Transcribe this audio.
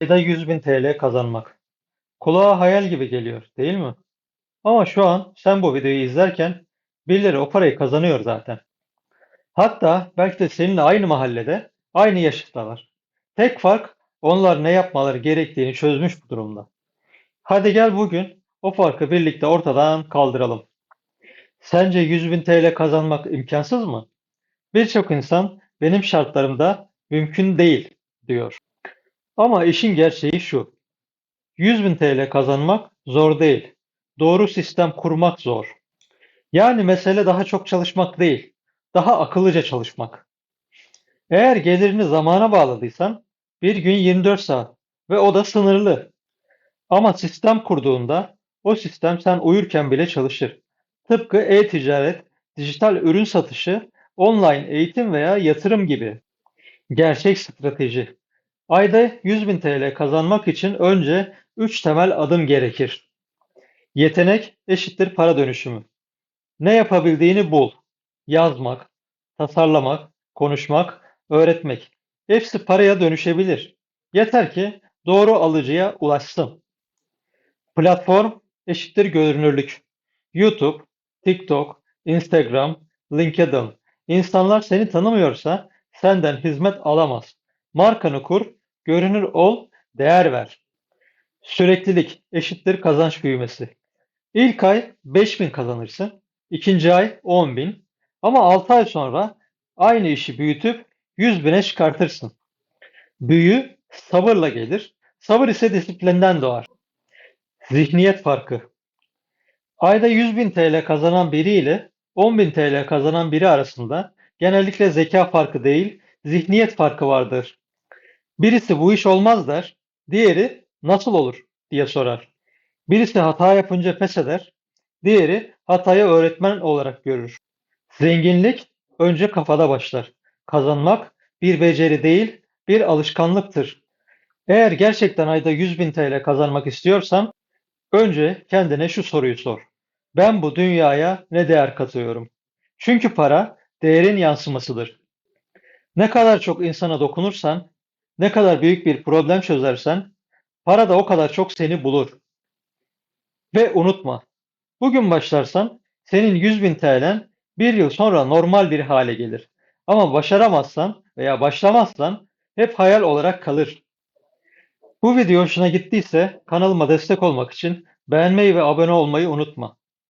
ayda 100 bin TL kazanmak. Kulağa hayal gibi geliyor, değil mi? Ama şu an sen bu videoyu izlerken birileri o parayı kazanıyor zaten. Hatta belki de seninle aynı mahallede, aynı yaşıttalar. Tek fark onlar ne yapmaları gerektiğini çözmüş bu durumda. Hadi gel bugün o farkı birlikte ortadan kaldıralım. Sence 100 bin TL kazanmak imkansız mı? Birçok insan benim şartlarımda mümkün değil diyor. Ama işin gerçeği şu. 100 bin TL kazanmak zor değil. Doğru sistem kurmak zor. Yani mesele daha çok çalışmak değil, daha akıllıca çalışmak. Eğer gelirini zamana bağladıysan bir gün 24 saat ve o da sınırlı. Ama sistem kurduğunda o sistem sen uyurken bile çalışır. Tıpkı e-ticaret, dijital ürün satışı, online eğitim veya yatırım gibi. Gerçek strateji. Ayda 100 bin TL kazanmak için önce 3 temel adım gerekir. Yetenek eşittir para dönüşümü. Ne yapabildiğini bul. Yazmak, tasarlamak, konuşmak, öğretmek. Hepsi paraya dönüşebilir. Yeter ki doğru alıcıya ulaşsın. Platform eşittir görünürlük. YouTube, TikTok, Instagram, LinkedIn. İnsanlar seni tanımıyorsa senden hizmet alamaz. Markanı kur, görünür ol, değer ver. Süreklilik eşittir kazanç büyümesi. İlk ay 5000 kazanırsın, ikinci ay 10.000 ama 6 ay sonra aynı işi büyütüp 100 bine çıkartırsın. Büyü sabırla gelir, sabır ise disiplinden doğar. Zihniyet farkı. Ayda 100 bin TL kazanan biri ile 10 bin TL kazanan biri arasında genellikle zeka farkı değil, zihniyet farkı vardır. Birisi bu iş olmaz der, diğeri nasıl olur diye sorar. Birisi hata yapınca pes eder, diğeri hatayı öğretmen olarak görür. Zenginlik önce kafada başlar. Kazanmak bir beceri değil, bir alışkanlıktır. Eğer gerçekten ayda 100 bin TL kazanmak istiyorsan, önce kendine şu soruyu sor. Ben bu dünyaya ne değer katıyorum? Çünkü para değerin yansımasıdır. Ne kadar çok insana dokunursan, ne kadar büyük bir problem çözersen, para da o kadar çok seni bulur. Ve unutma, bugün başlarsan senin 100 bin TL'n bir yıl sonra normal bir hale gelir. Ama başaramazsan veya başlamazsan hep hayal olarak kalır. Bu video hoşuna gittiyse kanalıma destek olmak için beğenmeyi ve abone olmayı unutma.